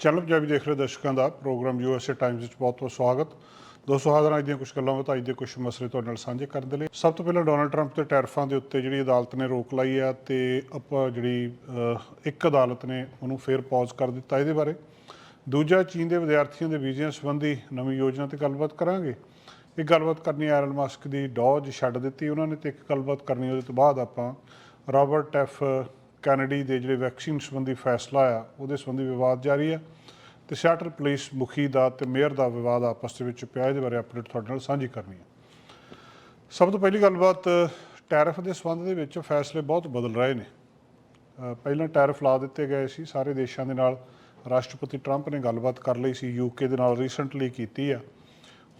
Channel Punjabi ਦੇਖ ਰਹੇ ਦਰਸ਼ਕਾਂ ਦਾ ਪ੍ਰੋਗਰਾਮ ਯੂਐਸਏ ਟਾਈਮਜ਼ ਵਿੱਚ ਬਹੁਤ-ਬਹੁਤ ਸਵਾਗਤ। ਦੋਸਤੋ, ਹਾਜ਼ਰ ਅੱਜ ਦੀਆਂ ਕੁਝ ਗੱਲਾਂ ਬਾਤਾਂ, ਅੱਜ ਦੇ ਕੁਝ ਮਸਲੇ ਤੁਹਾਡੇ ਨਾਲ ਸਾਂਝੇ ਕਰਨ ਦੇ ਲਈ। ਸਭ ਤੋਂ ਪਹਿਲਾਂ ਡੋਨਲਡ ਟਰੰਪ ਤੇ ਟੈਰਫਾਂ ਦੇ ਉੱਤੇ ਜਿਹੜੀ ਅਦਾਲਤ ਨੇ ਰੋਕ ਲਾਈ ਆ ਤੇ ਆਪਾਂ ਜਿਹੜੀ ਇੱਕ ਅਦਾਲਤ ਨੇ ਉਹਨੂੰ ਫੇਰ ਪੌਜ਼ ਕਰ ਦਿੱਤਾ ਇਹਦੇ ਬਾਰੇ। ਦੂਜਾ, ਚੀਨ ਦੇ ਵਿਦਿਆਰਥੀਆਂ ਦੇ ਵੀਜ਼ਿਆਂ ਸੰਬੰਧੀ ਨਵੀਂ ਯੋਜਨਾ ਤੇ ਗੱਲਬਾਤ ਕਰਾਂਗੇ। ਇਹ ਗੱਲਬਾਤ ਕਰਨੀ ਐਰਨ ਮਾਸਕ ਦੀ ਡੌਜ ਛੱਡ ਦਿੱਤੀ ਉਹਨਾਂ ਨੇ ਤੇ ਇੱਕ ਗੱਲਬਾਤ ਕਰਨੀ ਉਹਦੇ ਤੋਂ ਬਾਅਦ ਆਪਾਂ ਰਾਬਰਟ ਐਫ ਕੈਨੇਡੀ ਦੇ ਜਿਹੜੇ ਵੈਕਸੀਨ ਸੰਬੰਧੀ ਫੈਸਲਾ ਆ, ਉਹਦੇ ਸੰਬੰਧੀ ਵਿਵਾਦ ਜਾਰੀ ਆ ਤੇ ਸਿਆਟਲ ਪੁਲਿਸ ਮੁਖੀ ਦਾ ਤੇ ਮੇਅਰ ਦਾ ਵਿਵਾਦ ਆਪਸ ਦੇ ਵਿੱਚ ਪਿਆ, ਇਹਦੇ ਬਾਰੇ ਅਪਡੇਟ ਤੁਹਾਡੇ ਨਾਲ ਸਾਂਝੀ ਕਰਨੀ ਹੈ ਸਭ ਤੋਂ ਪਹਿਲੀ ਗੱਲਬਾਤ, ਟੈਰਿਫ ਦੇ ਸੰਬੰਧ ਦੇ ਵਿੱਚ ਫੈਸਲੇ ਬਹੁਤ ਬਦਲ ਰਹੇ ਨੇ। ਪਹਿਲਾਂ ਟੈਰਿਫ ਲਾ ਦਿੱਤੇ ਗਏ ਸੀ, ਸਾਰੇ ਦੇਸ਼ਾਂ ਦੇ ਨਾਲ ਰਾਸ਼ਟਰਪਤੀ ਟਰੰਪ ਨੇ ਗੱਲਬਾਤ ਕਰ ਲਈ ਸੀ ਯੂਕੇ ਦੇ ਨਾਲ ਰੀਸੈਂਟਲੀ ਕੀਤੀ ਆ।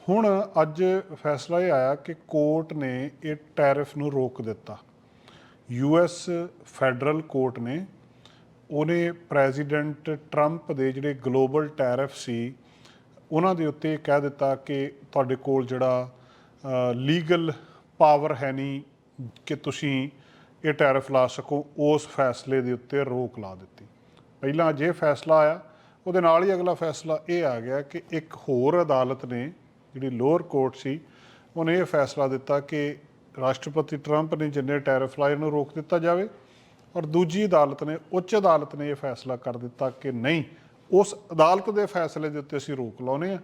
ਹੁਣ ਅੱਜ ਫੈਸਲਾ ਇਹ ਆਇਆ ਕਿ ਕੋਰਟ ਨੇ ਇਹ ਟੈਰਿਫ ਨੂੰ ਰੋਕ ਦਿੱਤਾ। ਯੂਐਸ ਫੈਡਰਲ ਕੋਰਟ ਨੇ ਉਹਨੇ ਪ੍ਰੈਜ਼ੀਡੈਂਟ ਟਰੰਪ ਦੇ ਜਿਹੜੇ ਗਲੋਬਲ ਟੈਰਿਫ ਸੀ, ਉਹਨਾਂ ਦੇ ਉੱਤੇ ਕਹਿ ਦਿੱਤਾ ਕਿ ਤੁਹਾਡੇ ਕੋਲ ਜਿਹੜਾ ਲੀਗਲ ਪਾਵਰ ਹੈ ਨਹੀਂ ਕਿ ਤੁਸੀਂ ਇਹ ਟੈਰਿਫ ਲਾ ਸਕੋ, ਉਸ ਫੈਸਲੇ ਦੇ ਉੱਤੇ ਰੋਕ ਲਾ ਦਿੱਤੀ। ਪਹਿਲਾਂ ਜੇ ਫੈਸਲਾ ਆਇਆ, ਉਹਦੇ ਨਾਲ ਹੀ ਅਗਲਾ ਫੈਸਲਾ ਇਹ ਆ ਗਿਆ ਕਿ ਇੱਕ ਹੋਰ ਅਦਾਲਤ ਨੇ, ਜਿਹੜੀ ਲੋਅਰ ਕੋਰਟ ਸੀ, ਉਹਨੇ ਇਹ ਫੈਸਲਾ ਦਿੱਤਾ ਕਿ ਰਾਸ਼ਟਰਪਤੀ ਟਰੰਪ ਨੇ ਜਿੰਨੇ ਟੈਰਿਫ ਲਾਏ ਨੂੰ ਰੋਕ ਦਿੱਤਾ ਜਾਵੇ ਔਰ ਦੂਜੀ ਅਦਾਲਤ ਨੇ, ਉੱਚ ਅਦਾਲਤ ਨੇ ਇਹ ਫੈਸਲਾ ਕਰ ਦਿੱਤਾ ਕਿ ਨਹੀਂ, ਉਸ ਅਦਾਲਤ ਦੇ ਫੈਸਲੇ ਦੇ ਉੱਤੇ ਅਸੀਂ ਰੋਕ ਲਾਉਨੇ ਆ।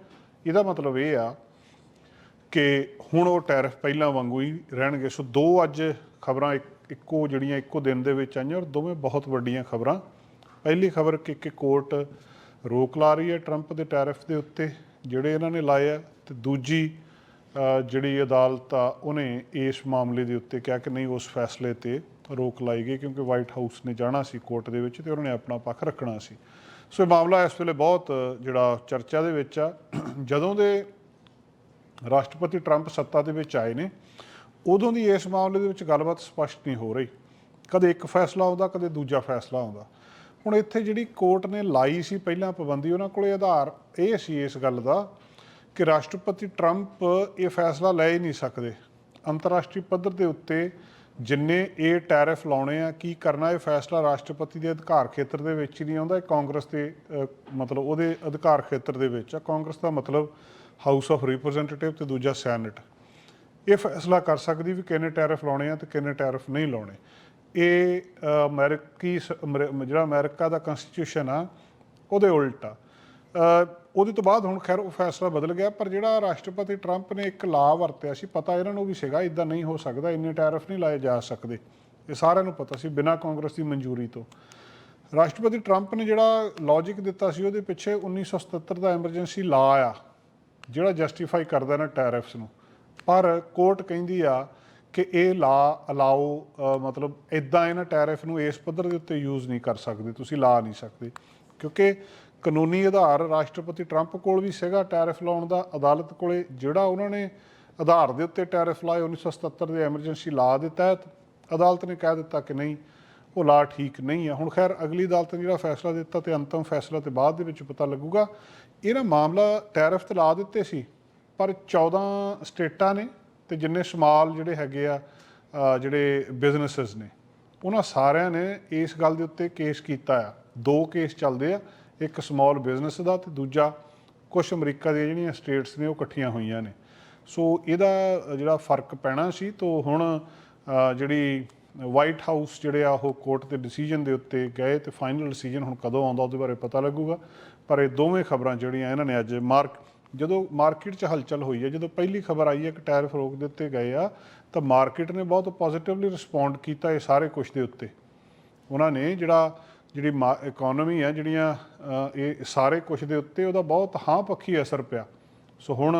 ਇਹਦਾ ਮਤਲਬ ਇਹ ਆ ਕਿ ਹੁਣ ਉਹ ਟੈਰਿਫ ਪਹਿਲਾਂ ਵਾਂਗੂ ਹੀ ਰਹਿਣਗੇ। ਸੋ ਦੋ ਅੱਜ ਖਬਰਾਂ ਇੱਕੋ ਜਿਹੜੀਆਂ ਇੱਕੋ ਦਿਨ ਦੇ ਵਿੱਚ ਆਈਆਂ ਔਰ ਦੋਵੇਂ ਬਹੁਤ ਵੱਡੀਆਂ ਖਬਰਾਂ। ਪਹਿਲੀ ਖਬਰ ਕਿ ਇੱਕ ਕੋਰਟ ਰੋਕ ਲਾ ਰਹੀ ਹੈ ਟਰੰਪ ਦੇ ਟੈਰਿਫ ਦੇ ਉੱਤੇ, ਜਿਹੜੇ ਇਹਨਾਂ ਨੇ ਲਾਏ ਆ, ਤੇ ਦੂਜੀ ਜਿਹੜੀ ਅਦਾਲਤ ਆ, ਉਹਨੇ ਇਸ ਮਾਮਲੇ ਦੇ ਉੱਤੇ ਕਿਹਾ ਕਿ ਨਹੀਂ, ਉਸ ਫੈਸਲੇ ਤੇ ਰੋਕ ਲਾਈ ਗਈ ਕਿਉਂਕਿ ਵਾਈਟ ਹਾਊਸ ਨੇ ਜਾਣਾ ਸੀ ਕੋਰਟ ਦੇ ਵਿੱਚ ਤੇ ਉਹਨਾਂ ਨੇ ਆਪਣਾ ਪੱਖ ਰੱਖਣਾ ਸੀ। ਸੋ ਇਹ ਮਾਮਲਾ ਇਸ ਵੇਲੇ ਬਹੁਤ, ਜਿਹੜਾ ਚਰਚਾ ਦੇ ਵਿੱਚ ਆ। ਜਦੋਂ ਦੇ ਰਾਸ਼ਟਰਪਤੀ ਟਰੰਪ ਸੱਤਾ ਦੇ ਵਿੱਚ ਆਏ ਨੇ, ਉਦੋਂ ਦੀ ਇਸ ਮਾਮਲੇ ਦੇ ਵਿੱਚ ਗੱਲਬਾਤ ਸਪਸ਼ਟ ਨਹੀਂ ਹੋ ਰਹੀ। ਕਦੇ ਇੱਕ ਫੈਸਲਾ ਆਉਂਦਾ, ਕਦੇ ਦੂਜਾ ਫੈਸਲਾ ਆਉਂਦਾ। ਹੁਣ ਇੱਥੇ ਜਿਹੜੀ ਕੋਰਟ ਨੇ ਲਾਈ ਸੀ ਪਹਿਲਾਂ ਪਾਬੰਦੀ, ਉਹਨਾਂ ਕੋਲੇ ਆਧਾਰ, ਇਹ ਸੀ ਇਸ ਗੱਲ ਦਾ ਕਿ ਰਾਸ਼ਟਰਪਤੀ ਟਰੰਪ ਇਹ ਫੈਸਲਾ ਲੈ ਹੀ ਨਹੀਂ ਸਕਦੇ। ਅੰਤਰਰਾਸ਼ਟਰੀ ਪੱਧਰ ਦੇ ਉੱਤੇ ਜਿੰਨੇ ਇਹ ਟੈਰਿਫ ਲਾਉਣੇ ਆ ਕੀ ਕਰਨਾ ਇਹ ਫੈਸਲਾ ਰਾਸ਼ਟਰਪਤੀ ਦੇ ਅਧਿਕਾਰ ਖੇਤਰ ਦੇ ਵਿੱਚ ਹੀ ਨਹੀਂ ਆਉਂਦਾ ਇਹ ਕਾਂਗਰਸ ਦੇ ਮਤਲਬ ਉਹਦੇ ਅਧਿਕਾਰ ਖੇਤਰ ਦੇ ਵਿੱਚ ਆ। ਕਾਂਗਰਸ ਦਾ ਮਤਲਬ ਹਾਊਸ ਆਫ ਰਿਪਰੈਜ਼ੈਂਟੇਟਿਵ ਤੇ ਦੂਜਾ ਸੈਨੇਟ। ਇਹ ਫੈਸਲਾ ਕਰ ਸਕਦੀ ਵੀ ਕਿੰਨੇ ਟੈਰਿਫ ਲਾਉਣੇ ਆ ਤੇ ਕਿੰਨੇ ਟੈਰਿਫ ਨਹੀਂ ਲਾਉਣੇ। ਇਹ ਅ, ਅਮਰੀਕੀ ਜਿਹੜਾ ਅਮਰੀਕਾ ਦਾ ਕਨਸਟੀਟਿਊਸ਼ਨ ਆ ਉਹਦੇ ਉਲਟ ਆ। ਉਹਦੇ ਤੋਂ ਬਾਅਦ ਹੁਣ ਖੈਰ ਉਹ ਫੈਸਲਾ ਬਦਲ ਗਿਆ, ਪਰ ਜਿਹੜਾ ਰਾਸ਼ਟਰਪਤੀ ਟਰੰਪ ਨੇ ਇੱਕ ਲਾ ਵਰਤਿਆ ਸੀ, ਪਤਾ ਇਹਨਾਂ ਨੂੰ ਵੀ ਸੀਗਾ ਇਦਾਂ ਨਹੀਂ ਹੋ ਸਕਦਾ, ਇੰਨੇ ਟੈਰਿਫ ਨਹੀਂ ਲਾਏ ਜਾ ਸਕਦੇ। ਇਹ ਸਾਰਿਆਂ ਨੂੰ ਪਤਾ ਸੀ, ਬਿਨਾਂ ਕਾਂਗਰਸ ਦੀ ਮਨਜ਼ੂਰੀ ਤੋਂ। ਰਾਸ਼ਟਰਪਤੀ ਟਰੰਪ ਨੇ ਜਿਹੜਾ ਲੌਜੀਕ ਦਿੱਤਾ ਸੀ, ਉਹਦੇ ਪਿੱਛੇ 1977 ਦਾ ਐਮਰਜੈਂਸੀ ਲਾ ਆ, ਜਿਹੜਾ ਜਸਟੀਫਾਈ ਕਰਦਾ ਨਾ ਟੈਰਿਫਸ ਨੂੰ। ਪਰ ਕੋਰਟ ਕਹਿੰਦੀ ਆ ਕਿ ਇਹ ਲਾ ਅਲਾਓ ਮਤਲਬ ਇਦਾਂ ਇਹਨਾਂ ਟੈਰਿਫ ਨੂੰ ਇਸ ਪੱਧਰ ਦੇ ਉੱਤੇ ਯੂਜ਼ ਨਹੀਂ ਕਰ ਸਕਦੇ, ਤੁਸੀਂ ਲਾ ਨਹੀਂ ਸਕਦੇ। ਕਿਉਂਕਿ ਕਾਨੂੰਨੀ ਆਧਾਰ ਰਾਸ਼ਟਰਪਤੀ ਟਰੰਪ ਕੋਲ ਵੀ ਸੀਗਾ, ਟੈਰਿਫ ਲਾਉਣ ਦਾ ਅਦਾਲਤ ਕੋਲੇ, ਜਿਹੜਾ ਉਹਨਾਂ ਨੇ ਆਧਾਰ ਦੇ ਉੱਤੇ ਟੈਰਿਫ ਲਾਏ 1977 ਦੇ ਐਮਰਜੈਂਸੀ ਲਾ ਦੇ ਤਹਿਤ। ਅਦਾਲਤ ਨੇ ਕਹਿ ਦਿੱਤਾ ਕਿ ਨਹੀਂ, ਉਹ ਲਾ ਠੀਕ ਨਹੀਂ ਆ। ਹੁਣ ਖੈਰ, ਅਗਲੀ ਅਦਾਲਤ ਨੇ ਜਿਹੜਾ ਫੈਸਲਾ ਦਿੱਤਾ ਤੇ ਅੰਤਮ ਫੈਸਲਾ ਤੇ ਬਾਅਦ ਦੇ ਵਿੱਚ ਪਤਾ ਲੱਗੂਗਾ। ਨਾ ਮਾਮਲਾ ਟੈਰਿਫ ਤੇ ਲਾ ਦਿੱਤੇ ਸੀ, ਪਰ 14 ਸਟੇਟਾਂ ਨੇ ਤੇ ਜਿੰਨੇ ਸਮਾਲ ਜਿਹੜੇ ਹੈਗੇ ਆ ਜਿਹੜੇ ਬਿਜ਼ਨੈਸਸ ਨੇ, ਉਹਨਾਂ ਸਾਰਿਆਂ ਨੇ ਇਸ ਗੱਲ ਦੇ ਉੱਤੇ ਕੇਸ ਕੀਤਾ ਆ। ਦੋ ਕੇਸ ਚੱਲਦੇ ਆ ਇੱਕ ਸਮਾਲ ਬਿਜ਼ਨਸ ਦਾ ਤੇ ਦੂਜਾ ਕੁਝ ਅਮਰੀਕਾ ਦੀਆਂ ਜਿਹੜੀਆਂ ਸਟੇਟਸ ਨੇ ਉਹ ਇਕੱਠੀਆਂ ਹੋਈਆਂ ਨੇ। ਸੋ ਇਹਦਾ ਜਿਹੜਾ ਫ਼ਰਕ ਪੈਣਾ ਸੀ ਤੋਂ ਹੁਣ ਜਿਹੜੀ ਵਾਈਟ ਹਾਊਸ ਜਿਹੜੇ ਆ ਉਹ ਕੋਰਟ ਦੇ ਡਿਸੀਜਨ ਦੇ ਉੱਤੇ ਗਏ ਤੇ ਫਾਈਨਲ ਡਿਸੀਜਨ ਹੁਣ ਕਦੋਂ ਆਉਂਦਾ ਉਹਦੇ ਬਾਰੇ ਪਤਾ ਲੱਗੂਗਾ। ਪਰ ਇਹ ਦੋਵੇਂ ਖਬਰਾਂ ਜਿਹੜੀਆਂ ਇਹਨਾਂ ਨੇ ਅੱਜ ਮਾਰਕ ਜਦੋਂ ਮਾਰਕੀਟ 'ਚ ਹਲਚਲ ਹੋਈ ਹੈ, ਜਦੋਂ ਪਹਿਲੀ ਖਬਰ ਆਈ ਹੈ ਕਿ ਟੈਰਿਫ ਰੋਕ ਦਿੱਤੇ ਗਏ ਆ, ਤਾਂ ਮਾਰਕੀਟ ਨੇ ਬਹੁਤ ਪੋਜ਼ਿਟਿਵਲੀ ਰਿਸਪੌਂਡ ਕੀਤਾ ਇਹ ਸਾਰੇ ਕੁਝ ਦੇ ਉੱਤੇ। ਉਹਨਾਂ ਨੇ ਜਿਹੜਾ ਜਿਹੜੀ ਇਕਨੋਮੀ ਆ, ਜਿਹੜੀਆਂ ਇਹ ਸਾਰੇ ਕੁਝ ਦੇ ਉੱਤੇ ਉਹਦਾ ਬਹੁਤ ਹਾਂ ਪੱਖੀ ਅਸਰ ਪਿਆ। ਸੋ ਹੁਣ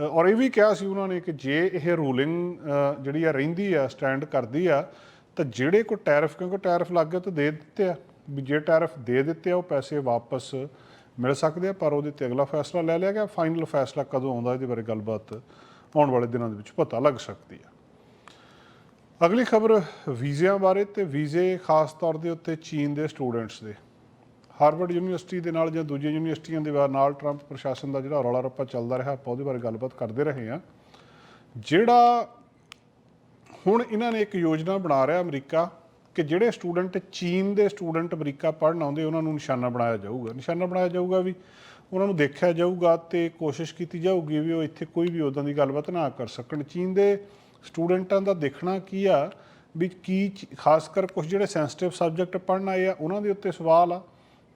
ਔਰ ਇਹ ਵੀ ਕਿਹਾ ਸੀ ਉਹਨਾਂ ਨੇ ਕਿ ਜੇ ਇਹ ਰੂਲਿੰਗ ਜਿਹੜੀ ਆ ਰਹਿੰਦੀ ਆ ਸਟੈਂਡ ਕਰਦੀ ਆ, ਤਾਂ ਜਿਹੜੇ ਕੋ ਟੈਰਿਫ, ਕਿਉਂਕਿ ਟੈਰਿਫ ਲੱਗ ਗਿਆ ਤਾਂ ਦੇ ਦਿੱਤੇ ਆ। ਵੀ ਜੇ ਟੈਰਿਫ ਦੇ ਦਿੱਤੇ ਆ, ਉਹ ਪੈਸੇ ਵਾਪਸ ਮਿਲ ਸਕਦੇ ਆ, ਪਰ ਉਹਦੇ ਤੇ ਅਗਲਾ ਫੈਸਲਾ ਲੈ ਲਿਆ ਗਿਆ। ਫਾਈਨਲ ਫੈਸਲਾ ਕਦੋਂ ਆਉਂਦਾ, ਇਹਦੇ ਬਾਰੇ ਗੱਲਬਾਤ ਆਉਣ ਵਾਲੇ ਦਿਨਾਂ ਦੇ ਵਿੱਚ ਪਤਾ ਲੱਗ ਸਕਦੀ ਆ। ਅਗਲੀ ਖਬਰ ਵੀਜ਼ਿਆਂ ਬਾਰੇ ਤੇ ਵੀਜ਼ੇ ਖਾਸ ਤੌਰ ਦੇ ਉੱਤੇ ਚੀਨ ਦੇ ਸਟੂਡੈਂਟਸ ਦੇ। ਹਾਰਵਰਡ ਯੂਨੀਵਰਸਿਟੀ ਦੇ ਨਾਲ ਜਾਂ ਦੂਜੀਆਂ ਯੂਨੀਵਰਸਿਟੀਆਂ ਦੇ ਨਾਲ ਟਰੰਪ ਪ੍ਰਸ਼ਾਸਨ ਦਾ ਜਿਹੜਾ ਰੌਲਾ ਰੱਪਾ ਚੱਲਦਾ ਰਿਹਾ, ਆਪਾਂ ਉਹਦੇ ਬਾਰੇ ਗੱਲਬਾਤ ਕਰਦੇ ਰਹੇ ਹਾਂ। ਜਿਹੜਾ ਹੁਣ ਇਹਨਾਂ ਨੇ ਇੱਕ ਯੋਜਨਾ ਬਣਾ ਰਿਹਾ ਅਮਰੀਕਾ ਕਿ ਜਿਹੜੇ ਸਟੂਡੈਂਟ ਚੀਨ ਦੇ ਸਟੂਡੈਂਟ ਅਮਰੀਕਾ ਪੜ੍ਹਨ ਆਉਂਦੇ, ਉਹਨਾਂ ਨੂੰ ਨਿਸ਼ਾਨਾ ਬਣਾਇਆ ਜਾਊਗਾ। ਨਿਸ਼ਾਨਾ ਬਣਾਇਆ ਜਾਊਗਾ ਵੀ ਉਹਨਾਂ ਨੂੰ ਦੇਖਿਆ ਜਾਊਗਾ ਤੇ ਕੋਸ਼ਿਸ਼ ਕੀਤੀ ਜਾਊਗੀ ਵੀ ਉਹ ਇੱਥੇ ਕੋਈ ਵੀ ਉਦਾਂ ਦੀ ਗੱਲਬਾਤ ਨਾ ਕਰ ਸਕਣ। ਚੀਨ ਦੇ ਸਟੂਡੈਂਟਾਂ ਦਾ ਦੇਖਣਾ ਕੀ ਆ ਵੀ ਕੀ ਚ- ਖਾਸ ਕਰ ਕੁਝ ਜਿਹੜੇ ਸੈਂਸਿਟਿਵ ਸਬਜੈਕਟ ਪੜ੍ਹਨ ਆਏ ਆ, ਉਹਨਾਂ ਦੇ ਉੱਤੇ ਸਵਾਲ ਆ।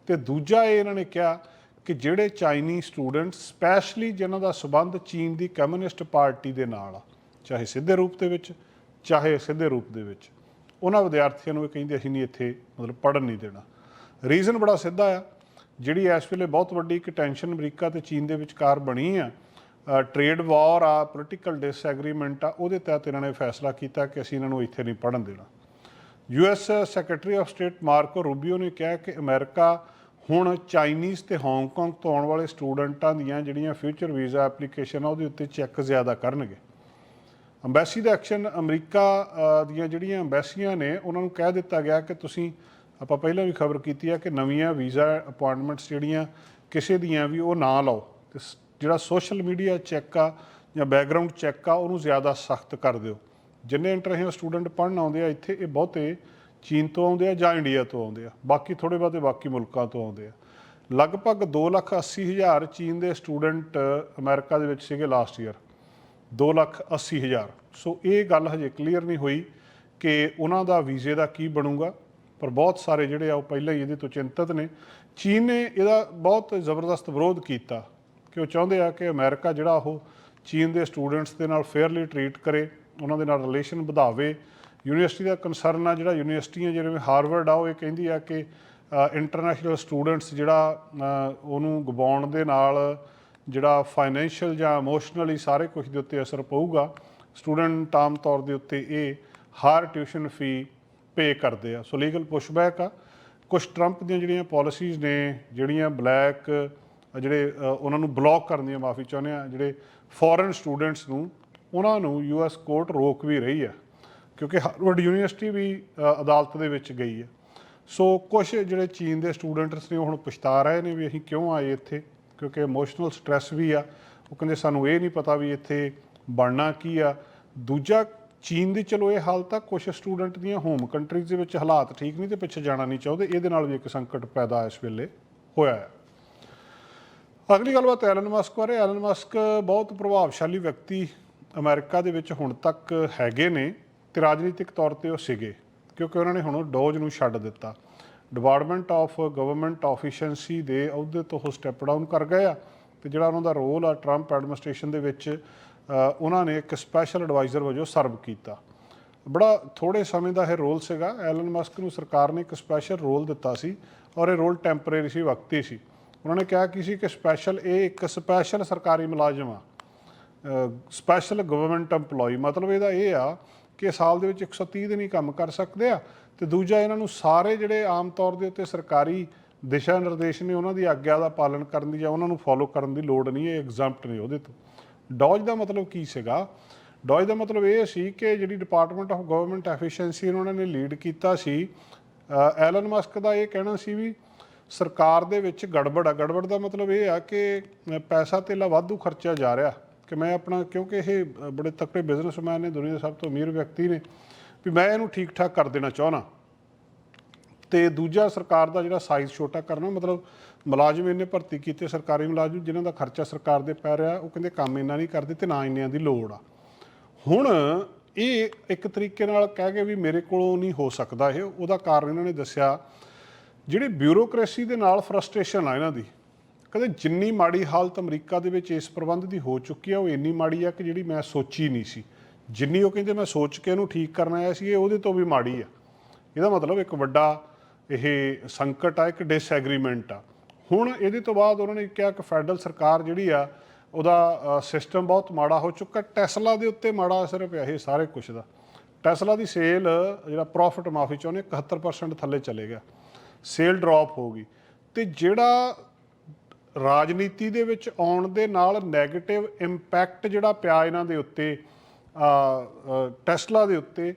ਤੇ ਦੂਜਾ ਇਹ ਇਹਨਾਂ ਨੇ ਕਿਹਾ ਕਿ ਜਿਹੜੇ ਚਾਈਨੀ ਸਟੂਡੈਂਟ ਸਪੈਸ਼ਲੀ ਜਿਨ੍ਹਾਂ ਦਾ ਸਬੰਧ ਚੀਨ ਦੀ ਕਮਿਊਨਿਸਟ ਪਾਰਟੀ ਦੇ ਨਾਲ ਆ, ਚਾਹੇ ਸਿੱਧੇ ਰੂਪ ਦੇ ਵਿੱਚ, ਚਾਹੇ ਸਿੱਧੇ ਰੂਪ ਦੇ ਵਿੱਚ, ਉਹਨਾਂ ਵਿਦਿਆਰਥੀਆਂ ਨੂੰ ਇਹ ਕਹਿੰਦੇ ਅਸੀਂ ਨਹੀਂ ਇੱਥੇ ਮਤਲਬ ਪੜ੍ਹਨ ਨਹੀਂ ਦੇਣਾ। ਰੀਜ਼ਨ ਬੜਾ ਸਿੱਧਾ ਆ, ਜਿਹੜੀ ਇਸ ਵੇਲੇ ਬਹੁਤ ਵੱਡੀ ਇੱਕ ਟੈਨਸ਼ਨ ਅਮਰੀਕਾ ਤੇ ਚੀਨ ਦੇ ਵਿਚਕਾਰ ਬਣੀ ਆ ਟ੍ਰੇਡ ਵਾਰ ਆ ਪੋਲੀਟੀਕਲ ਡਿਸਐਗਰੀਮੈਂਟ ਆ, ਉਹਦੇ ਤਹਿਤ ਇਹਨਾਂ ਨੇ ਫੈਸਲਾ ਕੀਤਾ ਕਿ ਅਸੀਂ ਇਹਨਾਂ ਨੂੰ ਇੱਥੇ ਨਹੀਂ ਪੜ੍ਹਨ ਦੇਣਾ। US secretary of state Marco Rubio ਨੇ ਕਿਹਾ ਕਿ ਅਮਰੀਕਾ ਹੁਣ ਚਾਈਨੀਜ਼ ਤੇ ਹਾਂਗਕਾਂਗ ਤੋਂ ਆਉਣ ਵਾਲੇ ਸਟੂਡੈਂਟਾਂ ਦੀਆਂ ਜਿਹੜੀਆਂ ਫਿਊਚਰ ਵੀਜ਼ਾ ਐਪਲੀਕੇਸ਼ਨ ਆ, ਉਹਦੇ ਉੱਤੇ ਚੈੱਕ ਜ਼ਿਆਦਾ ਕਰਨਗੇ। ਅੰਬੈਸੀ ਦਾ ਐਕਸ਼ਨ ਅਮਰੀਕਾ ਦੀਆਂ ਜਿਹੜੀਆਂ ਅੰਬੈਸੀਆਂ ਨੇ, ਉਹਨਾਂ ਨੂੰ ਕਹਿ ਦਿੱਤਾ ਗਿਆ ਕਿ ਤੁਸੀਂ, ਆਪਾਂ ਪਹਿਲਾਂ ਵੀ ਖਬਰ ਕੀਤੀ ਆ ਕਿ ਨਵੀਆਂ ਵੀਜ਼ਾ ਅਪਾਇੰਟਮੈਂਟਸ ਜਿਹੜੀਆਂ, ਕਿਸੇ ਦੀਆਂ ਵੀ ਉਹ ਨਾ ਲਾਓ। ਤੇ ਸ- ਜਿਹੜਾ ਸੋਸ਼ਲ ਮੀਡੀਆ ਚੈੱਕ ਆ ਜਾਂ ਬੈਕਗ੍ਰਾਉਂਡ ਚੈੱਕ ਆ, ਉਹਨੂੰ ਜ਼ਿਆਦਾ ਸਖਤ ਕਰ ਦਿਓ। ਜਿੰਨੇ ਇੰਟਰਨੈਸ਼ਨਲ ਸਟੂਡੈਂਟ ਪੜ੍ਹਨ ਆਉਂਦੇ ਆ, ਇੱਥੇ ਇਹ ਬਹੁਤੇ ਚੀਨ ਤੋਂ ਆਉਂਦੇ ਆ ਜਾਂ ਇੰਡੀਆ ਤੋਂ ਆਉਂਦੇ ਆ। ਬਾਕੀ ਥੋੜੇ ਬਹੁਤੇ ਬਾਕੀ ਮੁਲਕਾਂ ਤੋਂ ਆਉਂਦੇ ਆ। ਲਗਭਗ 2 ਲੱਖ 80 ਹਜ਼ਾਰ ਚੀਨ ਦੇ ਸਟੂਡੈਂਟ ਅਮਰੀਕਾ ਦੇ ਵਿੱਚ ਸੀਗੇ ਲਾਸਟ ਈਅਰ ਦੋ ਲੱਖ ਅੱਸੀ ਹਜ਼ਾਰ। ਸੋ ਇਹ ਗੱਲ ਹਜੇ ਕਲੀਅਰ ਨਹੀਂ ਹੋਈ ਕਿ ਉਹਨਾਂ ਦਾ ਵੀਜ਼ੇ ਦਾ ਕੀ ਬਣੂਗਾ, ਪਰ ਬਹੁਤ ਸਾਰੇ ਜਿਹੜੇ ਆ, ਉਹ ਪਹਿਲਾਂ ਹੀ ਇਹਦੇ ਤੋਂ ਚਿੰਤਤ ਨੇ। ਚੀਨ ਨੇ ਇਹਦਾ ਬਹੁਤ ਜ਼ਬਰਦਸਤ ਵਿਰੋਧ ਕੀਤਾ। ਕਿ ਉਹ ਚਾਹੁੰਦੇ ਆ ਕਿ ਅਮਰੀਕਾ ਜਿਹੜਾ ਉਹ ਚੀਨ ਦੇ ਸਟੂਡੈਂਟਸ ਦੇ ਨਾਲ ਫੇਅਰਲੀ ਟਰੀਟ ਕਰੇ, ਉਹਨਾਂ ਦੇ ਨਾਲ ਰਿਲੇਸ਼ਨ ਵਧਾਵੇ। ਯੂਨੀਵਰਸਿਟੀ ਦਾ ਕੰਸਰਨ ਆ ਜਿਹੜਾ ਯੂਨੀਵਰਸਿਟੀਆਂ ਜਿਵੇਂ ਹਾਰਵਰਡ ਆ, ਉਹ ਇਹ ਕਹਿੰਦੀ ਆ ਕਿ ਇੰਟਰਨੈਸ਼ਨਲ ਸਟੂਡੈਂਟਸ ਜਿਹੜਾ ਉਹਨੂੰ ਗਵਾਉਣ ਦੇ ਨਾਲ ਜਿਹੜਾ ਫਾਈਨੈਂਸ਼ੀਅਲ ਜਾਂ ਇਮੋਸ਼ਨਲੀ ਸਾਰੇ ਕੁਝ ਦੇ ਉੱਤੇ ਅਸਰ ਪਊਗਾ। ਸਟੂਡੈਂਟ ਆਮ ਤੌਰ ਦੇ ਉੱਤੇ ਇਹ ਹਰ ਟਿਊਸ਼ਨ ਫੀ ਪੇ ਕਰਦੇ ਆ। ਸੋ ਲੀਗਲ ਪੁਸ਼ਬੈਕ ਆ। ਕੁਝ ਟਰੰਪ ਦੀਆਂ ਜਿਹੜੀਆਂ ਪਾਲਿਸੀਜ਼ ਨੇ, ਜਿਹੜੀਆਂ ਬਲੈਕ ਜਿਹੜੇ ਉਹਨਾਂ ਨੂੰ ਬਲੌਕ ਕਰਨ ਦੀਆਂ ਮਾਫੀ ਚਾਹੁੰਦੇ ਆ ਜਿਹੜੇ ਫੋਰਨ ਸਟੂਡੈਂਟਸ ਨੂੰ, ਉਹਨਾਂ ਨੂੰ ਯੂਐਸ ਕੋਰਟ ਰੋਕ ਵੀ ਰਹੀ ਆ ਕਿਉਂਕਿ ਹਾਰਵਰਡ ਯੂਨੀਵਰਸਿਟੀ ਵੀ ਅਦਾਲਤ ਦੇ ਵਿੱਚ ਗਈ ਹੈ। ਸੋ ਕੁਝ ਜਿਹੜੇ ਚੀਨ ਦੇ ਸਟੂਡੈਂਟਸ ਨੇ ਉਹ ਹੁਣ ਪਛਤਾ ਰਹੇ ਨੇ ਵੀ ਅਸੀਂ ਕਿਉਂ ਆਏ ਇੱਥੇ, ਕਿਉਂਕਿ ਇਮੋਸ਼ਨਲ ਸਟ੍ਰੈਸ ਵੀ ਆ। ਉਹ ਕਹਿੰਦੇ ਸਾਨੂੰ ਇਹ ਨਹੀਂ ਪਤਾ ਵੀ ਇੱਥੇ ਬਣਨਾ ਕੀ ਆ। ਦੂਜਾ, ਚੀਨ ਦੀ ਚਲੋ ਇਹ ਹਾਲਤ ਆ ਕੁਝ ਸਟੂਡੈਂਟ ਦੀਆਂ ਹੋਮ ਕੰਟਰੀਜ਼ ਦੇ ਵਿੱਚ ਹਾਲਾਤ ਠੀਕ ਨਹੀਂ ਤੇ ਪਿੱਛੇ ਜਾਣਾ ਨਹੀਂ ਚਾਹੁੰਦੇ। ਇਹਦੇ ਨਾਲ ਵੀ ਇੱਕ ਸੰਕਟ ਪੈਦਾ ਇਸ ਵੇਲੇ ਹੋਇਆ ਹੈ। ਅਗਲੀ ਗੱਲਬਾਤ ਐਲਨ ਮਸਕ ਬਾਰੇ। ਐਲਨ ਮਸਕ ਬਹੁਤ ਪ੍ਰਭਾਵਸ਼ਾਲੀ ਵਿਅਕਤੀ ਅਮਰੀਕਾ ਦੇ ਵਿੱਚ ਹੁਣ ਤੱਕ ਹੈਗੇ ਨੇ ਤੇ ਰਾਜਨੀਤਿਕ ਤੌਰ ਤੇ ਉਹ ਸੀਗੇ, ਕਿਉਂਕਿ ਉਹਨਾਂ ਨੇ ਹੁਣ ਡੋਜ ਨੂੰ ਛੱਡ ਦਿੱਤਾ। ਡਿਪਾਰਟਮੈਂਟ ਆਫ ਗਵਰਨਮੈਂਟ ਆਫੀਸ਼ੀਐਂਸੀ ਦੇ ਅਹੁਦੇ ਤੋਂ ਉਹ ਸਟੈਪ ਡਾਊਨ ਕਰ ਗਏ ਆ ਤੇ ਜਿਹੜਾ ਉਹਨਾਂ ਦਾ ਰੋਲ ਆ ਟਰੰਪ ਐਡਮਿਨਿਸਟ੍ਰੇਸ਼ਨ ਦੇ ਵਿੱਚ ਉਹਨਾਂ ਨੇ ਇੱਕ ਸਪੈਸ਼ਲ ਐਡਵਾਈਜ਼ਰ ਵਜੋਂ ਸਰਵ ਕੀਤਾ। ਬੜਾ ਥੋੜੇ ਸਮੇਂ ਦਾ ਇਹ ਰੋਲ ਸੀਗਾ। ਐਲਨ ਮਸਕ ਨੂੰ ਸਰਕਾਰ ਨੇ ਇੱਕ ਸਪੈਸ਼ਲ ਰੋਲ ਦਿੱਤਾ ਸੀ ਔਰ ਇਹ ਰੋਲ ਟੈਂਪਰੇਰੀ ਸੀ, ਵਕਤੀ ਸੀ। ਉਹਨਾਂ ਨੇ ਕਿਹਾ ਕਿ ਸੀ ਕਿ ਸਪੈਸ਼ਲ ਇਹ ਇੱਕ ਸਪੈਸ਼ਲ ਸਰਕਾਰੀ ਮੁਲਾਜ਼ਮ ਆ। ਸਪੈਸ਼ਲ ਗਵਰਨਮੈਂਟ EMPLOYE ਮਤਲਬ ਇਹਦਾ ਇਹ ਆ ਕਿ ਸਾਲ ਦੇ ਵਿੱਚ 130 ਦਿਨ ਹੀ ਕੰਮ ਕਰ ਸਕਦੇ ਆ ਤੇ ਦੂਜਾ ਇਹਨਾਂ ਨੂੰ ਸਾਰੇ ਜਿਹੜੇ ਆਮ ਤੌਰ ਦੇ ਉੱਤੇ ਸਰਕਾਰੀ ਦਿਸ਼ਾ ਨਿਰਦੇਸ਼ ਨੇ ਉਹਨਾਂ ਦੀ ਆਗਿਆ ਦਾ ਪਾਲਣ ਕਰਨ ਦੀ ਜਾਂ ਉਹਨਾਂ ਨੂੰ ਫੋਲੋ ਕਰਨ ਦੀ ਲੋੜ ਨਹੀਂ ਹੈ ਐਗਜ਼ੈਂਪਟ ਨੇ ਉਹਦੇ ਤੋਂ। ਡੌਜ ਦਾ ਮਤਲਬ ਕੀ ਸੀਗਾ? ਡੌਜ ਦਾ ਮਤਲਬ ਇਹ ਸੀ ਕਿ ਜਿਹੜੀ ਡਿਪਾਰਟਮੈਂਟ ਆਫ ਗਵਰਨਮੈਂਟ ਐਫੀਸ਼ੀਐਂਸੀ ਉਹਨਾਂ ਨੇ ਲੀਡ ਕੀਤਾ ਸੀ। ਐਲਨ ਮਸਕ ਦਾ ਇਹ ਕਹਿਣਾ ਸੀ ਵੀ ਸਰਕਾਰ ਦੇ ਵਿੱਚ ਗੜਬੜ ਆ। ਗੜਬੜ ਦਾ ਮਤਲਬ ਇਹ ਆ ਕਿ ਅ, ਪੈਸਾ ਧੇਲਾ ਵਾਧੂ ਖਰਚਿਆ ਜਾ ਰਿਹਾ ਕਿ ਮੈਂ ਆਪਣਾ ਕਿਉਂਕਿ ਇਹ ਬੜੇ ਤਕੜੇ ਬਿਜ਼ਨਸਮੈਨ ਨੇ ਦੁਨੀਆ ਦੇ ਸਭ ਤੋਂ ਅਮੀਰ ਵਿਅਕਤੀ ਨੇ ਵੀ ਮੈਂ ਇਹਨੂੰ ਠੀਕ ਠਾਕ ਕਰ ਦੇਣਾ ਚਾਹਣਾ ਤੇ ਦੂਜਾ ਸਰਕਾਰ ਦਾ ਜਿਹੜਾ ਸਾਈਜ਼ ਛੋਟਾ ਕਰਨਾ ਮਤਲਬ ਮੁਲਾਜ਼ਮ ਇੰਨੇ ਭਰਤੀ ਕੀਤੇ ਸਰਕਾਰੀ ਮੁਲਾਜ਼ਮ ਜਿਨ੍ਹਾਂ ਦਾ ਖਰਚਾ ਸਰਕਾਰ ਦੇ ਪੈ ਰਿਹਾ ਉਹ ਕਹਿੰਦੇ ਕੰਮ ਇੰਨਾ ਨਹੀਂ ਕਰਦੇ ਤੇ ਨਾ ਇੰਨਿਆਂ ਦੀ ਲੋੜ ਆ। ਹੁਣ ਇਹ ਇੱਕ ਤਰੀਕੇ ਨਾਲ ਕਹਿ ਕੇ ਵੀ ਮੇਰੇ ਕੋਲੋਂ ਨਹੀਂ ਹੋ ਸਕਦਾ ਇਹ ਉਹਦਾ ਕਾਰਨ ਇਹਨਾਂ ਨੇ ਦੱਸਿਆ ਜਿਹੜੀ ਬਿਊਰੋਕ੍ਰੇਸੀ ਦੇ ਨਾਲ ਫਰਸਟ੍ਰੇਸ਼ਨ ਆ ਇਹਨਾਂ ਦੀ ਕਦੇ ਜਿੰਨੀ ਮਾੜੀ ਹਾਲਤ ਅਮਰੀਕਾ ਦੇ ਵਿੱਚ ਇਸ ਪ੍ਰਬੰਧ ਦੀ ਹੋ ਚੁੱਕੀ ਆ, ਉਹ ਇੰਨੀ ਮਾੜੀ ਆ ਕਿ ਜਿਹੜੀ ਮੈਂ ਸੋਚੀ ਨਹੀਂ ਸੀ। ਜਿੰਨੀ ਉਹ ਕਹਿੰਦੇ ਮੈਂ ਸੋਚ ਕੇ ਇਹਨੂੰ ਠੀਕ ਕਰਨ ਆਇਆ ਸੀ, ਇਹ ਉਹਦੇ ਤੋਂ ਵੀ ਮਾੜੀ ਆ। ਇਹਦਾ ਮਤਲਬ ਇੱਕ ਵੱਡਾ ਇਹ ਸੰਕਟ ਆ, ਇੱਕ ਡਿਸਐਗਰੀਮੈਂਟ ਆ। ਹੁਣ ਇਹਦੇ ਤੋਂ ਬਾਅਦ ਉਹਨਾਂ ਨੇ ਕਿਹਾ ਕਿ ਫੈਡਰਲ ਸਰਕਾਰ ਜਿਹੜੀ ਆ, ਉਹਦਾ ਸਿਸਟਮ ਬਹੁਤ ਮਾੜਾ ਹੋ ਚੁੱਕਾ, ਟੈਸਲਾ ਦੇ ਉੱਤੇ ਮਾੜਾ ਅਸਰ ਪਿਆ ਇਹ ਸਾਰੇ ਕੁਝ ਦਾ। ਟੈਸਲਾ ਦੀ ਸੇਲ, ਜਿਹੜਾ ਪ੍ਰੋਫਿਟ ਮਾਫੀ ਚਾਹੁੰਦੇ 71% ਥੱਲੇ ਚਲੇ ਗਿਆ। ਸੇਲ ਡ੍ਰੌਪ ਹੋ ਗਈ। ਤੇ ਜਿਹੜਾ ਰਾਜਨੀਤੀ ਦੇ ਵਿੱਚ ਆਉਣ ਦੇ ਨਾਲ 네ਗੇਟਿਵ ਇੰਪੈਕਟ ਜਿਹੜਾ ਪਿਆ ਇਹਨਾਂ ਦੇ ਉੱਤੇ ਟੈਸਲਾ ਦੇ ਉੱਤੇ,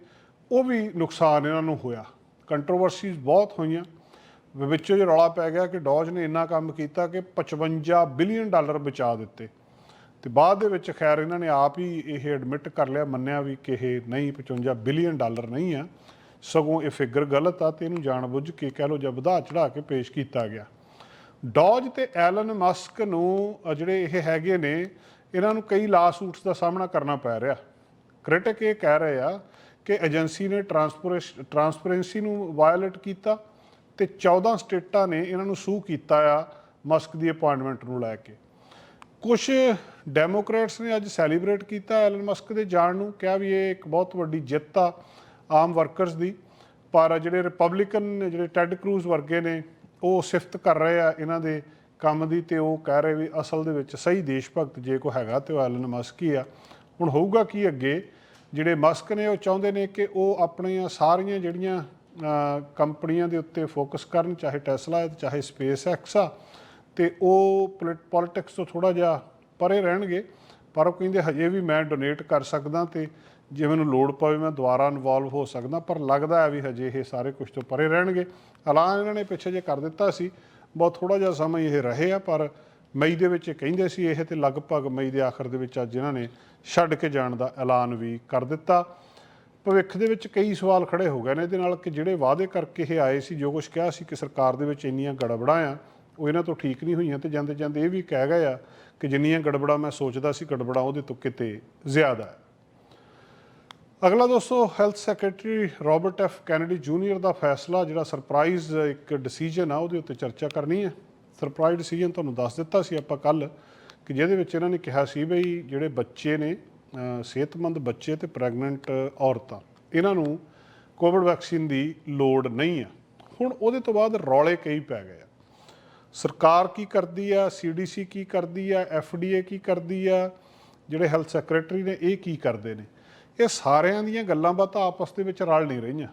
ਉਹ ਵੀ ਨੁਕਸਾਨ ਇਹਨਾਂ ਨੂੰ ਹੋਇਆ। ਕੰਟਰੋਵਰਸੀਜ਼ ਬਹੁਤ ਹੋਈਆਂ। ਵਿੱਚੋਂ ਜੇ ਰੌਲਾ ਪੈ ਗਿਆ ਕਿ ਡੌਜ ਨੇ ਇੰਨਾ ਕੰਮ ਕੀਤਾ ਕਿ 55 ਬਿਲੀਅਨ ਡਾਲਰ ਬਚਾ ਦਿੱਤੇ। ਤੇ ਬਾਅਦ ਦੇ ਵਿੱਚ ਖੈਰ ਇਹਨਾਂ ਨੇ ਆਪ ਹੀ ਇਹ ਐਡਮਿਟ ਕਰ ਲਿਆ, ਮੰਨਿਆ ਵੀ ਕਿ ਇਹ ਨਹੀਂ 55 ਬਿਲੀਅਨ ਡਾਲਰ ਨਹੀਂ ਆ। ਸਗੋਂ ਇਹ ਫਿਗਰ ਗਲਤ ਆ ਤੇ ਇਹਨੂੰ ਜਾਣਬੁੱਝ ਕੇ ਕਹਿ ਲਓ ਜਾਂ ਵਧਾ ਚੜਾ ਕੇ ਪੇਸ਼ ਕੀਤਾ ਗਿਆ। ਡੌਜ ਤੇ ਐਲਨ ਮਸਕ ਨੂੰ ਜਿਹੜੇ ਇਹ ਹੈਗੇ ਨੇ, ਇਹਨਾਂ ਨੂੰ ਕਈ ਲਾਸੂਟਸ ਦਾ ਸਾਹਮਣਾ ਕਰਨਾ ਪੈ ਰਿਹਾ। ਕ੍ਰਿਟਿਕ ਇਹ ਕਹਿ ਰਹੇ ਆ ਕਿ ਏਜੰਸੀ ਨੇ ਟਰਾਂਸਪੇਰੈਂਸੀ ਨੂੰ ਵਾਇਓਲੇਟ ਕੀਤਾ ਤੇ 14 ਸਟੇਟਾਂ ਨੇ ਇਹਨਾਂ ਨੂੰ ਸੂ ਕੀਤਾ ਆ ਮਸਕ ਦੀ ਅਪਾਇੰਟਮੈਂਟ ਨੂੰ ਲੈ ਕੇ। ਕੁਝ ਡੈਮੋਕ੍ਰੇਟਸ ਨੇ ਅੱਜ ਸੈਲੀਬ੍ਰੇਟ ਕੀਤਾ ਐਲਨ ਮਸਕ ਦੇ ਜਾਣ ਨੂੰ, ਕਿਹਾ ਵੀ ਇਹ ਇੱਕ ਬਹੁਤ ਵੱਡੀ ਜਿੱਤ ਆ। ਆਮ ਵਰਕਰਸ ਦੀ, ਪਰ ਜਿਹੜੇ ਰਿਪਬਲਿਕਨ ਨੇ, ਜਿਹੜੇ ਟੈਡ ਕਰੂਜ਼ ਵਰਗੇ ਨੇ, ਉਹ ਸਿਫਤ ਕਰ ਰਹੇ ਆ ਇਹਨਾਂ ਦੇ ਕੰਮ ਦੀ ਤੇ ਉਹ ਕਹਿ ਰਹੇ ਵੀ ਅਸਲ ਦੇ ਵਿੱਚ ਸਹੀ ਦੇਸ਼ ਭਗਤ ਜੇ ਕੋ ਹੈਗਾ ਤੇ ਉਹ ਐਲਨ ਮਸਕ ਹੀ ਆ। ਹੁਣ ਹੋਊਗਾ ਕੀ ਅੱਗੇ? ਜਿਹੜੇ ਮਸਕ ਨੇ ਉਹ ਚਾਹੁੰਦੇ ਨੇ ਕਿ ਉਹ ਆਪਣੀਆਂ ਸਾਰੀਆਂ ਜਿਹੜੀਆਂ ਕੰਪਨੀਆਂ ਦੇ ਉੱਤੇ ਫੋਕਸ ਕਰਨ, ਚਾਹੇ ਟੈਸਲਾ ਹੈ ਚਾਹੇ ਸਪੇਸ ਐਕਸ ਆ, ਤੇ ਉਹ ਪੋਲਿਟਿਕਸ ਤੋਂ ਥੋੜਾ ਜਿਹਾ ਪਰੇ ਰਹਿਣਗੇ, ਪਰ ਉਹ ਕਹਿੰਦੇ ਹਜੇ ਵੀ ਮੈਂ ਡੋਨੇਟ ਕਰ ਸਕਦਾ ਤੇ ਜੇ ਮੈਨੂੰ ਲੋੜ ਪਵੇ ਮੈਂ ਦੁਬਾਰਾ ਇਨਵੋਲਵ ਹੋ ਸਕਦਾ, ਪਰ ਲੱਗਦਾ ਹੈ ਵੀ ਹਜੇ ਇਹ ਸਾਰੇ ਕੁਝ ਤੋਂ ਪਰੇ ਰਹਿਣਗੇ। ਐਲਾਨ ਇਹਨਾਂ ਨੇ ਪਿੱਛੇ ਜੇ ਕਰ ਦਿੱਤਾ ਸੀ, ਬਹੁਤ ਥੋੜਾ ਜਿਹਾ ਸਮਾਂ ਇਹ ਰਹੇ ਆ, ਪਰ ਮਈ ਦੇ ਵਿੱਚ ਇਹ ਕਹਿੰਦੇ ਸੀ ਇਹ ਤੇ ਲਗਭਗ ਮਈ ਦੇ ਆਖਰ ਦੇ ਵਿੱਚ ਅੱਜ ਇਹਨਾਂ ਨੇ ਛੱਡ ਕੇ ਜਾਣ ਦਾ ਐਲਾਨ ਵੀ ਕਰ ਦਿੱਤਾ। ਭਵਿੱਖ ਦੇ ਵਿੱਚ ਕਈ ਸਵਾਲ ਖੜੇ ਹੋ ਗਏ ਨੇ, ਇਹਦੇ ਨਾਲ ਕਿ ਜਿਹੜੇ ਵਾਅਦੇ ਕਰਕੇ ਇਹ ਆਏ ਸੀ, ਜੋ ਕੁਝ ਕਿਹਾ ਸੀ ਕਿ ਸਰਕਾਰ ਦੇ ਵਿੱਚ ਇੰਨੀਆਂ ਗੜਬੜਾਂ ਆ, ਉਹ ਇਹਨਾਂ ਤੋਂ ਠੀਕ ਨਹੀਂ ਹੋਈਆਂ ਤੇ ਜਾਂਦੇ ਜਾਂਦੇ ਇਹ ਵੀ ਕਹਿ ਗਏ ਆ ਕਿ ਜਿੰਨੀਆਂ ਗੜਬੜਾਂ ਮੈਂ ਸੋਚਦਾ ਸੀ ਗੜਬੜਾਂ ਉਹਦੇ ਤੋਂ ਕਿਤੇ ਜ਼ਿਆਦਾ ਹੈ। ਅਗਲਾ ਦੋਸਤੋ health secretary Robert F Kennedy junior ਦਾ ਫੈਸਲਾ, ਜਿਹੜਾ ਸਰਪ੍ਰਾਈਜ਼ ਇੱਕ ਡਿਸੀਜਨ ਆ, ਉਹਦੇ ਉੱਤੇ ਚਰਚਾ ਕਰਨੀ ਹੈ। ਸਰਪ੍ਰਾਈਜ਼ ਡਿਸੀਜਨ ਤੁਹਾਨੂੰ ਦੱਸ ਦਿੱਤਾ ਸੀ ਆਪਾਂ ਕੱਲ ਕਿ ਜਿਹਦੇ ਵਿੱਚ ਇਹਨਾਂ ਨੇ ਕਿਹਾ ਸੀ ਬਈ ਜਿਹੜੇ ਬੱਚੇ ਨੇ ਸਿਹਤਮੰਦ ਬੱਚੇ ਤੇ ਪ੍ਰੈਗਨੈਂਟ ਔਰਤਾਂ, ਇਹਨਾਂ ਨੂੰ ਕੋਵਿਡ ਵੈਕਸੀਨ ਦੀ ਲੋੜ ਨਹੀਂ ਆ ਹੁਣ ਉਹਦੇ ਤੋਂ ਬਾਅਦ ਰੌਲੇ ਕਈ ਪੈ ਗਏ ਆ। ਸਰਕਾਰ ਕੀ ਕਰਦੀ ਆ? ਸੀਡੀਸੀ ਕੀ ਕਰਦੀ ਆ? ਐਫਡੀਏ ਕੀ ਕਰਦੀ ਆ? ਜਿਹੜੇ ਹੈਲਥ ਸੈਕਟਰੀ ਨੇ, ਇਹ ਕੀ ਕਰਦੇ ਨੇ? ਇਹ ਸਾਰਿਆਂ ਦੀਆਂ ਗੱਲਾਂ ਬਾਤਾਂ ਆਪਸ ਦੇ ਵਿੱਚ ਰਲ ਨਹੀਂ ਰਹੀਆਂ।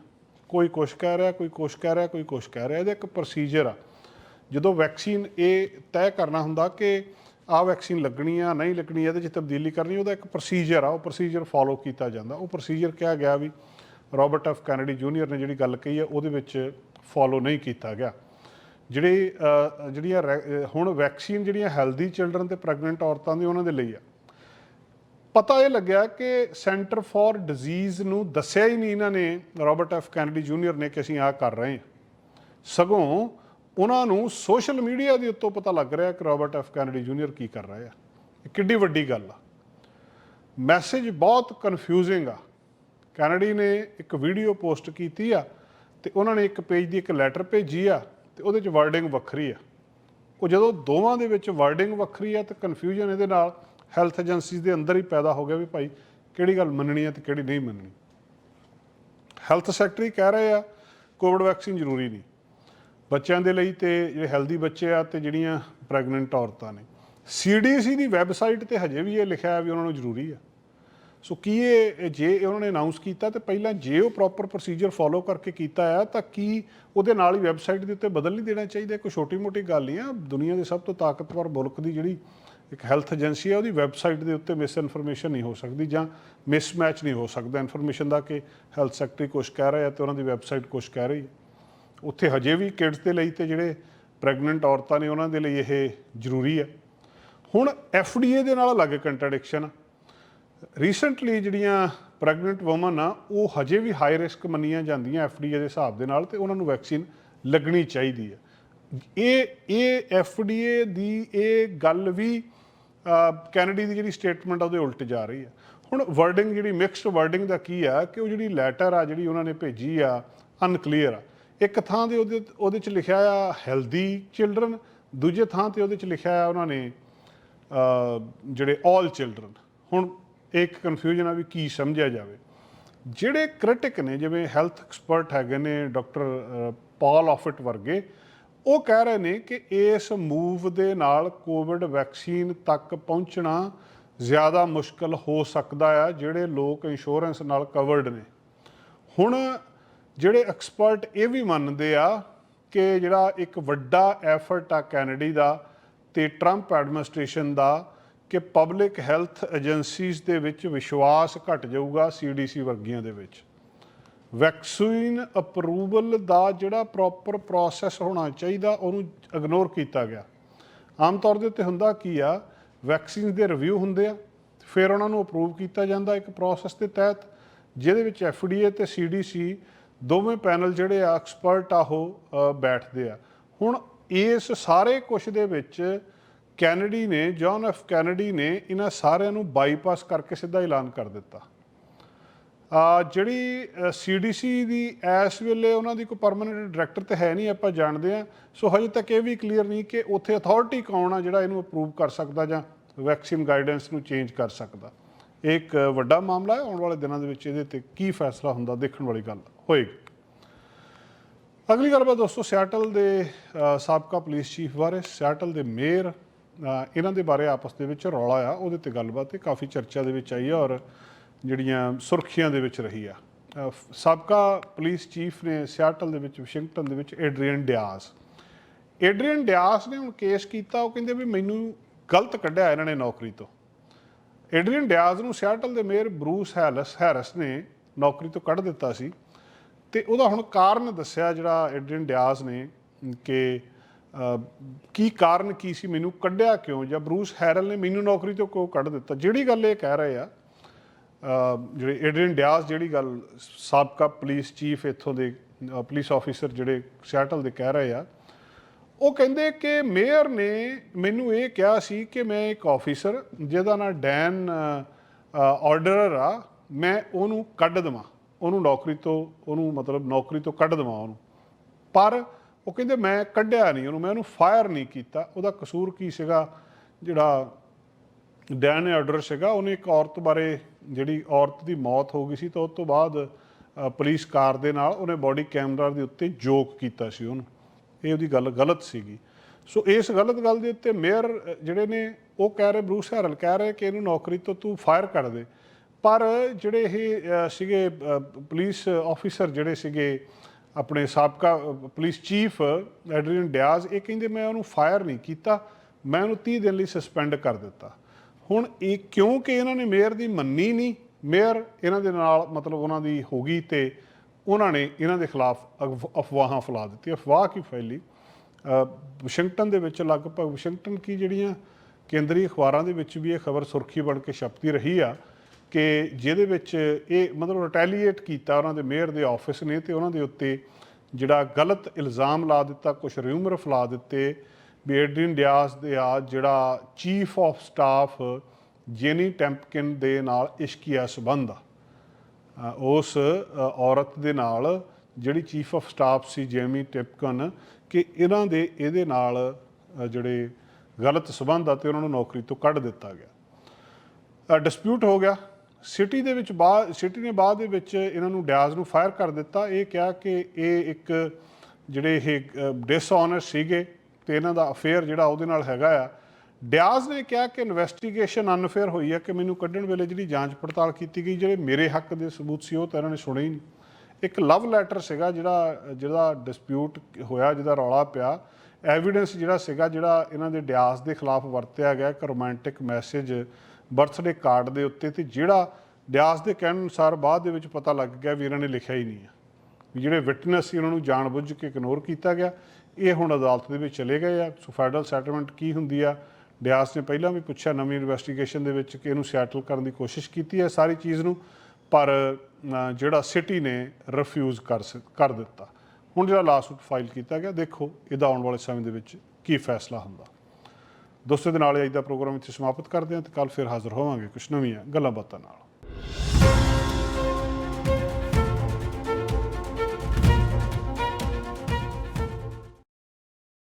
ਕੋਈ ਕੁਛ ਕਹਿ ਰਿਹਾ, ਕੋਈ ਕੁਛ ਕਹਿ ਰਿਹਾ, ਕੋਈ ਕੁਛ ਕਹਿ ਰਿਹਾ। ਇਹਦਾ ਇੱਕ ਪ੍ਰੋਸੀਜਰ ਆ। ਜਦੋਂ ਵੈਕਸੀਨ ਇਹ ਤੈਅ ਕਰਨਾ ਹੁੰਦਾ ਕਿ ਆਹ ਵੈਕਸੀਨ ਲੱਗਣੀ ਆ, ਨਹੀਂ ਲੱਗਣੀ, ਇਹਦੇ 'ਚ ਤਬਦੀਲੀ ਕਰਨੀ, ਉਹਦਾ ਇੱਕ ਪ੍ਰੋਸੀਜਰ ਆ। ਉਹ ਪ੍ਰੋਸੀਜਰ ਫਾਲੋ ਕੀਤਾ ਜਾਂਦਾ। ਉਹ ਪ੍ਰੋਸੀਜਰ ਕਿਹਾ ਗਿਆ ਵੀ ਰਾਬਰਟ ਐਫ ਕੈਨੇਡੀ ਜੂਨੀਅਰ ਨੇ ਜਿਹੜੀ ਗੱਲ ਕਹੀ ਆ, ਉਹਦੇ ਵਿੱਚ ਫਾਲੋ ਨਹੀਂ ਕੀਤਾ ਗਿਆ। ਜਿਹੜੇ ਜਿਹੜੀਆਂ ਰੈ- ਹੁਣ ਵੈਕਸੀਨ ਜਿਹੜੀਆਂ ਹੈਲਦੀ ਚਿਲਡਰਨ ਤੇ ਪ੍ਰੈਗਨੈਂਟ ਔਰਤਾਂ ਦੀ ਉਹਨਾਂ ਦੇ ਲਈ ਆ ਪਤਾ ਇਹ ਲੱਗਿਆ ਕਿ ਸੈਂਟਰ ਫਾਰ ਡਿਜ਼ੀਜ਼ ਨੂੰ ਦੱਸਿਆ ਹੀ ਨਹੀਂ ਇਹਨਾਂ ਨੇ ਰਾਬਰਟ ਐਫ ਕੈਨੇਡੀ ਜੂਨੀਅਰ ਨੇ ਕਿ ਅਸੀਂ ਆਹ ਕਰ ਰਹੇ ਹਾਂ। ਸਗੋਂ ਉਹਨਾਂ ਨੂੰ ਸੋਸ਼ਲ ਮੀਡੀਆ ਦੇ ਉੱਤੋਂ ਪਤਾ ਲੱਗ ਰਿਹਾ ਕਿ ਰਾਬਰਟ ਐਫ ਕੈਨੇਡੀ ਜੂਨੀਅਰ ਕੀ ਕਰ ਰਹੇ ਆ। ਇਹ ਕਿੱਡੀ ਵੱਡੀ ਗੱਲ ਆ। ਮੈਸੇਜ ਬਹੁਤ ਕਨਫਿਊਜ਼ਿੰਗ ਆ। ਕੈਨੇਡੀ ਨੇ ਇੱਕ ਵੀਡੀਓ ਪੋਸਟ ਕੀਤੀ ਆ ਤੇ ਉਹਨਾਂ ਨੇ ਇੱਕ ਪੇਜ ਦੀ ਇੱਕ ਲੈਟਰ ਭੇਜੀ ਆ ਤੇ ਉਹਦੇ ਚ ਵਰਡਿੰਗ ਵੱਖਰੀ ਆ। ਉਹ ਜਦੋਂ ਦੋਵਾਂ ਦੇ ਵਿੱਚ ਵਰਡਿੰਗ ਵੱਖਰੀ ਆ ਤੇ ਕਨਫਿਊਜ਼ਨ ਇਹਦੇ ਨਾਲ ਹੈਲਥ ਏਜੰਸੀਜ਼ ਦੇ ਅੰਦਰ ਹੀ ਪੈਦਾ ਹੋ ਗਿਆ ਵੀ ਭਾਈ ਕਿਹੜੀ ਗੱਲ ਮੰਨਣੀ ਹੈ ਤੇ ਕਿਹੜੀ ਨਹੀਂ ਮੰਨਣੀ। ਹੈਲਥ ਸੈਕਟਰੀ ਕਹਿ ਰਹੇ ਆ ਕੋਵਿਡ ਵੈਕਸੀਨ ਜ਼ਰੂਰੀ ਨਹੀਂ। ਬੱਚਿਆਂ ਦੇ ਲਈ ਤੇ ਜਿਹੜੇ ਹੈਲਦੀ ਬੱਚੇ ਆ ਤੇ ਜਿਹੜੀਆਂ ਪ੍ਰੈਗਨੈਂਟ ਔਰਤਾਂ ਨੇ। ਸੀਡੀਸੀ ਦੀ ਵੈਬਸਾਈਟ ਤੇ ਹਜੇ ਵੀ ਇਹ ਲਿਖਿਆ ਵੀ ਉਹਨਾਂ ਨੂੰ ਜ਼ਰੂਰੀ ਆ। ਸੋ ਕੀ ਇਹ ਜੇ ਉਹਨਾਂ ਨੇ ਅਨਾਉਂਸ ਕੀਤਾ ਤੇ ਪਹਿਲਾਂ ਜੇ ਉਹ ਪ੍ਰੋਪਰ ਪ੍ਰੋਸੀਜਰ ਫੋਲੋ ਕਰਕੇ ਕੀਤਾ ਆ ਤਾਂ ਕੀ ਉਹਦੇ ਨਾਲ ਹੀ ਵੈਬਸਾਈਟ ਦੇ ਉੱਤੇ ਬਦਲ ਨਹੀਂ ਦੇਣਾ ਚਾਹੀਦਾ? ਕੋਈ ਛੋਟੀ-ਮੋਟੀ ਗੱਲ ਨਹੀਂ ਆ। ਦੁਨੀਆ ਦੇ ਸਭ ਤੋਂ ਤਾਕਤਵਰ ਮੁਲਕ ਦੀ ਜਿਹੜੀ ਇੱਕ ਹੈਲਥ ਏਜੰਸੀ ਹੈ, ਉਹਦੀ ਵੈਬਸਾਈਟ ਦੇ ਉੱਤੇ ਮਿਸ ਇਨਫੋਰਮੇਸ਼ਨ ਨਹੀਂ ਹੋ ਸਕਦੀ ਜਾਂ ਮਿਸਮੈਚ ਨਹੀਂ ਹੋ ਸਕਦਾ। ਇਨਫੋਰਮੇਸ਼ਨ ਦਾ ਕਿ ਹੈਲਥ ਸੈਕਟਰੀ ਕੁਝ ਕਹਿ ਰਿਹਾ ਤੇ ਉਹਨਾਂ ਦੀ ਵੈਬਸਾਈਟ ਕੁਝ ਕਹਿ ਰਹੀ ਹੈ। ਉੱਥੇ ਹਜੇ ਵੀ ਕਿਡਸ ਦੇ ਲਈ ਤੇ ਜਿਹੜੇ ਪ੍ਰੈਗਨੈਂਟ ਔਰਤਾਂ ਨੇ, ਉਹਨਾਂ ਦੇ ਲਈ ਇਹ ਜ਼ਰੂਰੀ ਹੈ। ਹੁਣ ਏ ਦੇ ਨਾਲ ਅਲੱਗ ਕੰਟਰਡਿਕਸ਼ਨ ਰੀਸੈਂਟਲੀ ਜਿਹੜੀਆਂ ਪ੍ਰੈਗਨੈਂਟ ਔਮਨ ਆ, ਉਹ ਹਜੇ ਵੀ ਹਾਈ ਰਿਸਕ ਮੰਨੀਆਂ ਜਾਂਦੀਆਂ ਏ ਦੇ ਹਿਸਾਬ ਦੇ ਨਾਲ ਤੇ ਉਹਨਾਂ ਨੂੰ ਵੈਕਸੀਨ ਲੱਗਣੀ ਚਾਹੀਦੀ ਹੈ। ਇਹ ਇਹ ਏ ਦੀ ਇਹ ਗੱਲ ਵੀ ਕੈਨੇਡੀ ਦੀ ਜਿਹੜੀ ਸਟੇਟਮੈਂਟ ਆ, ਉਹਦੇ ਉਲਟ ਜਾ ਰਹੀ ਹੈ ਹੁਣ ਵਰਡਿੰਗ ਜਿਹੜੀ ਮਿਕਸਡ ਵਰਡਿੰਗ ਦਾ ਕੀ ਆ ਕਿ ਉਹ ਜਿਹੜੀ ਲੈਟਰ ਆ, ਜਿਹੜੀ ਉਹਨਾਂ ਨੇ ਭੇਜੀ ਆ ਅਨਕਲੀਅਰ ਆ। ਇੱਕ ਥਾਂ ਦੇ ਉਹਦੇ ਉਹਦੇ ਚ ਲਿਖਿਆ ਆ ਹੈਲਦੀ ਚਿਲਡਰਨ ਦੂਜੇ ਥਾਂ ਤੇ ਉਹਦੇ ਚ ਲਿਖਿਆ ਆ ਉਹਨਾਂ ਨੇ ਜਿਹੜੇ ਆਲ ਚਿਲਡਰਨ ਹੁਣ ਇੱਕ ਕਨਫਿਊਜ਼ਨ ਆ ਵੀ ਕੀ ਸਮਝਿਆ ਜਾਵੇ। ਜਿਹੜੇ ਕ੍ਰਿਟਿਕ ਨੇ, ਜਿਵੇਂ ਹੈਲਥ ਐਕਸਪਰਟ ਹੈਗੇ ਨੇ ਡਾਕਟਰ ਪਾਲ ਆਫਿਟ ਵਰਗੇ ਉਹ ਕਹਿ ਰਹੇ ਨੇ ਕਿ ਇਸ ਮੂਵ ਦੇ ਨਾਲ ਕੋਵਿਡ ਵੈਕਸੀਨ ਤੱਕ ਪਹੁੰਚਣਾ ਜ਼ਿਆਦਾ ਮੁਸ਼ਕਲ ਹੋ ਸਕਦਾ ਆ, ਜਿਹੜੇ ਲੋਕ ਇੰਸ਼ੋਰੈਂਸ ਨਾਲ ਕਵਰਡ ਨੇ। ਹੁਣ ਜਿਹੜੇ ਐਕਸਪਰਟ ਇਹ ਵੀ ਮੰਨਦੇ ਆ ਕਿ ਜਿਹੜਾ ਇੱਕ ਵੱਡਾ ਐਫਰਟ ਆ ਕੈਨੇਡੀ ਦਾ ਤੇ ਟਰੰਪ ਐਡਮਿਨਿਸਟ੍ਰੇਸ਼ਨ ਦਾ ਕਿ ਪਬਲਿਕ ਹੈਲਥ ਏਜੰਸੀਜ਼ ਦੇ ਵਿੱਚ ਵਿਸ਼ਵਾਸ ਘਟ ਜਾਊਗਾ ਸੀਡੀਸੀ ਵਰਗੀਆਂ ਦੇ ਵਿੱਚ। ਵੈਕਸੀਨ ਅਪਰੂਵਲ ਦਾ ਜਿਹੜਾ ਪ੍ਰੋਪਰ ਪ੍ਰੋਸੈਸ ਹੋਣਾ ਚਾਹੀਦਾ, ਉਹਨੂੰ ਇਗਨੋਰ ਕੀਤਾ ਗਿਆ। ਆਮ ਤੌਰ ਦੇ ਉੱਤੇ ਹੁੰਦਾ ਕੀ ਆ? ਵੈਕਸੀਨ ਦੇ ਰਿਵਿਊ ਹੁੰਦੇ ਆ, ਫਿਰ ਉਹਨਾਂ ਨੂੰ ਅਪਰੂਵ ਕੀਤਾ ਜਾਂਦਾ ਇੱਕ ਪ੍ਰੋਸੈਸ ਦੇ ਤਹਿਤ, ਜਿਹਦੇ ਵਿੱਚ ਏ ਤੇ ਸੀਡੀਸੀ ਦੋਵੇਂ ਪੈਨਲ ਜਿਹੜੇ ਆ ਐਕਸਪਰਟ ਆ ਉਹ ਬੈਠਦੇ ਆ। ਹੁਣ ਇਸ ਸਾਰੇ ਕੁਝ ਦੇ ਵਿੱਚ ਕੈਨੇਡੀ ਨੇ ਜੌਨ ਐਫ ਕੈਨੇਡੀ ਨੇ ਇਹਨਾਂ ਸਾਰਿਆਂ ਨੂੰ ਬਾਈਪਾਸ ਕਰਕੇ ਸਿੱਧਾ ਐਲਾਨ ਕਰ ਦਿੱਤਾ। ਜਿਹੜੀ ਸੀਡੀਸੀ ਦੀ ਇਸ ਵੇਲੇ ਉਹਨਾਂ ਦੀ ਕੋਈ ਪਰਮਨੈਂਟ ਡਾਇਰੈਕਟਰ ਤੇ ਹੈ ਨਹੀਂ, ਆਪਾਂ ਜਾਣਦੇ ਆ ਸੋ ਹਜੇ ਤੱਕ ਇਹ ਵੀ ਕਲੀਅਰ ਨਹੀਂ ਕਿ ਉੱਥੇ ਅਥਾਰਟੀ ਕੌਣ ਆ ਜਿਹੜਾ ਇਹਨੂੰ ਅਪਰੂਵ ਕਰ ਸਕਦਾ ਜਾਂ ਵੈਕਸੀਨ ਗਾਈਡੈਂਸ ਨੂੰ ਚੇਂਜ ਕਰ ਸਕਦਾ। ਇਹ ਇੱਕ ਵੱਡਾ ਮਾਮਲਾ ਹੈ, ਆਉਣ ਵਾਲੇ ਦਿਨਾਂ ਦੇ ਵਿੱਚ ਇਹਦੇ ਤੇ ਕੀ ਫੈਸਲਾ ਹੁੰਦਾ ਦੇਖਣ ਵਾਲੀ ਗੱਲ ਹੋਏਗੀ। ਅਗਲੀ ਗੱਲਬਾਤ ਦੋਸਤੋ ਸਿਆਟਲ ਦੇ ਸਾਬਕਾ ਪੁਲਿਸ ਚੀਫ ਬਾਰੇ। ਸਿਆਟਲ ਦੇ ਮੇਅਰ ਇਹਨਾਂ ਦੇ ਬਾਰੇ ਆਪਸ ਦੇ ਵਿੱਚ ਰੌਲਾ ਆ, ਉਹਦੇ ਤੇ ਗੱਲਬਾਤ ਇਹ ਕਾਫੀ ਚਰਚਾ ਦੇ ਵਿੱਚ ਆਈ ਆ ਔਰ ਜਿਹੜੀਆਂ ਸੁਰਖੀਆਂ ਦੇ ਵਿੱਚ ਰਹੀ ਆ। ਸਾਬਕਾ ਪੁਲਿਸ ਚੀਫ ਨੇ ਸਿਆਟਲ ਦੇ ਵਿੱਚ, ਵਾਸ਼ਿੰਗਟਨ ਦੇ ਵਿੱਚ ਐਡਰੀਅਨ ਡਿਆਸ ਐਡਰੀਅਨ ਡਿਆਸ ਨੇ ਹੁਣ ਕੇਸ ਕੀਤਾ, ਉਹ ਕਹਿੰਦੇ ਵੀ ਮੈਨੂੰ ਗਲਤ ਕੱਢਿਆ ਇਹਨਾਂ ਨੇ ਨੌਕਰੀ ਤੋਂ। ਐਡਰੀਅਨ ਡਿਆਜ਼ ਨੂੰ ਸਿਆਟਲ ਦੇ ਮੇਅਰ ਬਰੂਸ ਹੈਲਸ, ਹੈਰਸ ਨੇ ਨੌਕਰੀ ਤੋਂ ਕੱਢ ਦਿੱਤਾ ਸੀ। ਤੇ ਉਹਦਾ ਹੁਣ ਕਾਰਨ ਦੱਸਿਆ ਜਿਹੜਾ ਐਡਰੀਅਨ ਡਿਆਜ਼ ਨੇ ਕਿ ਕੀ ਕਾਰਨ ਕੀ ਸੀ, ਮੈਨੂੰ ਕੱਢਿਆ ਕਿਉਂ? ਜਾਂ ਬਰੂਸ ਹੈਰਲ ਨੇ ਮੈਨੂੰ ਨੌਕਰੀ ਤੋਂ ਕਿਉਂ ਕੱਢ ਦਿੱਤਾ? ਜਿਹੜੀ ਗੱਲ ਇਹ ਕਹਿ ਰਹੇ ਆ ਜਿਹੜੇ ਐਡਰੀਅਨ ਡਿਆਸ ਜਿਹੜੀ ਗੱਲ ਸਾਬਕਾ ਪੁਲਿਸ ਚੀਫ ਇੱਥੋਂ ਦੇ ਪੁਲਿਸ ਆਫੀਸਰ ਜਿਹੜੇ ਸਿਆਟਲ ਦੇ ਕਹਿ ਰਹੇ ਆ, ਉਹ ਕਹਿੰਦੇ ਕਿ ਮੇਅਰ ਨੇ ਮੈਨੂੰ ਇਹ ਕਿਹਾ ਸੀ ਕਿ ਮੈਂ ਇੱਕ ਆਫੀਸਰ ਜਿਹਦਾ ਨਾਮ ਡੈਨ ਆਰਡਰਰ ਆ, ਮੈਂ ਉਹਨੂੰ ਕੱਢ ਦੇਵਾਂ, ਉਹਨੂੰ ਨੌਕਰੀ ਤੋਂ, ਉਹਨੂੰ ਮਤਲਬ ਨੌਕਰੀ ਤੋਂ ਕੱਢ ਦੇਵਾਂ ਉਹਨੂੰ। ਪਰ ਉਹ ਕਹਿੰਦੇ ਮੈਂ ਕੱਢਿਆ ਨਹੀਂ ਉਹਨੂੰ, ਮੈਂ ਉਹਨੂੰ ਫਾਇਰ ਨਹੀਂ ਕੀਤਾ, ਉਹਦਾ ਕਸੂਰ ਕੀ ਸੀਗਾ, ਜਿਹੜਾ ਡੈਨ ਆਰਡਰ ਸੀਗਾ, ਉਹਨੇ ਇੱਕ ਔਰਤ ਬਾਰੇ ਜਿਹੜੀ ਔਰਤ ਦੀ ਮੌਤ ਹੋ ਗਈ ਸੀ ਤਾਂ ਉਸ ਤੋਂ ਬਾਅਦ ਅ, ਪੁਲਿਸ ਕਾਰ ਦੇ ਨਾਲ ਉਹਨੇ ਬੋਡੀ ਕੈਮਰਾ ਦੇ ਉੱਤੇ ਜੋਕ ਕੀਤਾ ਸੀ ਉਹਨੂੰ। ਇਹ ਉਹਦੀ ਗੱਲ ਗਲਤ ਸੀਗੀ। ਸੋ ਇਸ ਗਲਤ ਗੱਲ ਦੇ ਉੱਤੇ ਮੇਅਰ ਜਿਹੜੇ ਨੇ ਉਹ ਕਹਿ ਰਹੇ ਬਰੂਸ ਹੈਰਲ ਕਹਿ ਰਹੇ ਕਿ ਇਹਨੂੰ ਨੌਕਰੀ ਤੋਂ ਤੂੰ ਫਾਇਰ ਕਰ ਦੇ। ਪਰ ਜਿਹੜੇ ਇਹ ਸੀਗੇ ਪੁਲਿਸ ਆਫੀਸਰ ਜਿਹੜੇ ਸੀਗੇ ਆਪਣੇ ਸਾਬਕਾ ਪੁਲਿਸ ਚੀਫ ਐਡਰੀਅਨ ਡਿਆਜ਼ ਇਹ ਕਹਿੰਦੇ ਮੈਂ ਉਹਨੂੰ ਫਾਇਰ ਨਹੀਂ ਕੀਤਾ। ਮੈਂ ਉਹਨੂੰ 30 ਦਿਨ ਲਈ ਸਸਪੈਂਡ ਕਰ ਦਿੱਤਾ। ਹੁਣ ਇਹ ਕਿਉਂਕਿ ਇਹਨਾਂ ਨੇ ਮੇਅਰ ਦੀ ਮੰਨੀ ਨਹੀਂ? ਮੇਅਰ ਇਹਨਾਂ ਦੇ ਨਾਲ ਮਤਲਬ ਉਹਨਾਂ ਦੀ ਹੋ ਗਈ ਤੇ ਉਹਨਾਂ ਨੇ ਇਹਨਾਂ ਦੇ ਖਿਲਾਫ ਅਫ- ਅਫਵਾਹਾਂ ਫੈਲਾ ਦਿੱਤੀ ਅਫਵਾਹ ਕੀ ਫੈਲੀ? ਅ, ਵਾਸ਼ਿੰਗਟਨ ਦੇ ਵਿੱਚ ਲਗਭਗ ਵਾਸ਼ਿੰਗਟਨ ਕੀ ਜਿਹੜੀਆਂ ਕੇਂਦਰੀ ਅਖਬਾਰਾਂ ਦੇ ਵਿੱਚ ਵੀ ਇਹ ਖਬਰ ਸੁਰਖੀ ਬਣ ਕੇ ਛਪਦੀ ਰਹੀ ਆ ਕਿ ਜਿਹਦੇ ਵਿੱਚ ਇਹ ਮਤਲਬ ਰਿਟੈਲੀਏਟ ਕੀਤਾ ਉਹਨਾਂ ਦੇ ਮੇਅਰ ਦੇ ਆਫਿਸ ਨੇ ਤੇ ਉਹਨਾਂ ਦੇ ਉੱਤੇ ਜਿਹੜਾ ਗਲਤ ਇਲਜ਼ਾਮ ਲਾ ਦਿੱਤਾ ਕੁਝ ਰਿਊਮਰ ਫੈਲਾ ਦਿੱਤੇ ਵੀ ਐਡਰੀਨ ਡਿਆਸ ਦੇ ਆ ਜਿਹੜਾ chief of staff Jenny Tempkin ਦੇ ਨਾਲ ਇਸ਼ਕੀਆ ਸੰਬੰਧ ਆ। ਉਸ ਔਰਤ ਦੇ ਨਾਲ ਜਿਹੜੀ ਚੀਫ ਆਫ ਸਟਾਫ ਸੀ ਜੇਮੀ ਟਿਪਕਨ ਕਿ ਇਹਨਾਂ ਦੇ ਇਹਦੇ ਨਾਲ ਜਿਹੜੇ ਗਲਤ ਸਬੰਧ ਆ ਤੇ ਉਹਨਾਂ ਨੂੰ ਨੌਕਰੀ ਤੋਂ ਕੱਢ ਦਿੱਤਾ ਗਿਆ। ਡਿਸਪਿਊਟ ਹੋ ਗਿਆ। ਸਿਟੀ ਦੇ ਵਿੱਚ ਬਾਅਦ ਸਿਟੀ ਨੇ ਬਾਅਦ ਦੇ ਵਿੱਚ ਇਹਨਾਂ ਨੂੰ ਡਿਆਜ਼ ਨੂੰ ਫਾਇਰ ਕਰ ਦਿੱਤਾ। ਇਹ ਕਿਹਾ ਕਿ ਇਹ ਇੱਕ ਜਿਹੜੇ ਇਹ ਡਿਸਆਨਰ ਸੀਗੇ। ਤੇ ਇਹਨਾਂ ਦਾ ਅਫੇਅਰ ਜਿਹੜਾ ਉਹਦੇ ਨਾਲ ਹੈਗਾ ਆ। ਡਿਆਜ਼ ਨੇ ਕਿਹਾ ਕਿ ਇਨਵੈਸਟੀਗੇਸ਼ਨ ਅਨਫੇਅਰ ਹੋਈ ਹੈ ਕਿ ਮੈਨੂੰ ਕੱਢਣ ਵੇਲੇ ਜਿਹੜੀ ਜਾਂਚ ਪੜਤਾਲ ਕੀਤੀ ਗਈ, ਜਿਹੜੇ ਮੇਰੇ ਹੱਕ ਦੇ ਸਬੂਤ ਸੀ, ਉਹ ਤਾਂ ਇਹਨਾਂ ਨੇ ਸੁਣੇ ਹੀ ਨਹੀਂ। ਇੱਕ ਲਵ ਲੈਟਰ ਸੀਗਾ ਜਿਹੜਾ ਜਿਹੜਾ ਡਿਸਪਿਊਟ ਹੋਇਆ, ਜਿਹਦਾ ਰੌਲਾ ਪਿਆ। ਐਵੀਡੈਂਸ ਜਿਹੜਾ ਸੀਗਾ, ਜਿਹੜਾ ਇਹਨਾਂ ਦੇ ਡਿਆਸ ਦੇ ਖਿਲਾਫ ਵਰਤਿਆ ਗਿਆ ਇੱਕ ਰੋਮਾਂਟਿਕ ਮੈਸੇਜ ਬਰਥਡੇ ਕਾਰਡ ਦੇ ਉੱਤੇ ਤੇ ਜਿਹੜਾ ਡਿਆਸ ਦੇ ਕਹਿਣ ਅਨੁਸਾਰ ਬਾਅਦ ਦੇ ਵਿੱਚ ਪਤਾ ਲੱਗ ਗਿਆ ਵੀ ਇਹਨਾਂ ਨੇ ਲਿਖਿਆ ਹੀ ਨਹੀਂ ਹੈ ਵੀ ਜਿਹੜੇ ਵਿਟਨੈਸ ਸੀ, ਉਹਨਾਂ ਨੂੰ ਜਾਣਬੁੱਝ ਕੇ ਇਗਨੋਰ ਕੀਤਾ ਗਿਆ। ਇਹ ਹੁਣ ਅਦਾਲਤ ਦੇ ਵਿੱਚ ਚਲੇ ਗਏ ਆ। ਸੋ ਫੈਡਰਲ ਸੈਟਲਮੈਂਟ ਕੀ ਹੁੰਦੀ ਆ? ਡਿਆਸ ਨੇ ਪਹਿਲਾਂ ਵੀ ਪੁੱਛਿਆ, ਨਵੀਂ ਇਨਵੈਸਟੀਗੇਸ਼ਨ ਦੇ ਵਿੱਚ ਕਿ ਇਹਨੂੰ ਸੈਟਲ ਕਰਨ ਦੀ ਕੋਸ਼ਿਸ਼ ਕੀਤੀ ਹੈ ਸਾਰੀ ਚੀਜ਼ ਨੂੰ, ਪਰ ਜਿਹੜਾ ਸਿਟੀ ਨੇ ਰਿਫਿਊਜ਼ ਕਰ ਕਰ ਦਿੱਤਾ। ਹੁਣ ਜਿਹੜਾ ਲਾਸਟ ਫਾਈਲ ਕੀਤਾ ਗਿਆ, ਦੇਖੋ ਇਹਦਾ ਆਉਣ ਵਾਲੇ ਸਮੇਂ ਦੇ ਵਿੱਚ ਕੀ ਫੈਸਲਾ ਹੁੰਦਾ। ਦੋਸਤੋ ਦੇ ਨਾਲ ਹੀ ਅੱਜ ਦਾ ਪ੍ਰੋਗਰਾਮ ਇੱਥੇ ਸਮਾਪਤ ਕਰਦੇ ਹਾਂ ਤੇ ਕੱਲ ਫਿਰ ਹਾਜ਼ਰ ਹੋਵਾਂਗੇ ਕੁਝ ਨਵੀਆਂ ਗੱਲਾਂ ਬਾਤਾਂ ਨਾਲ।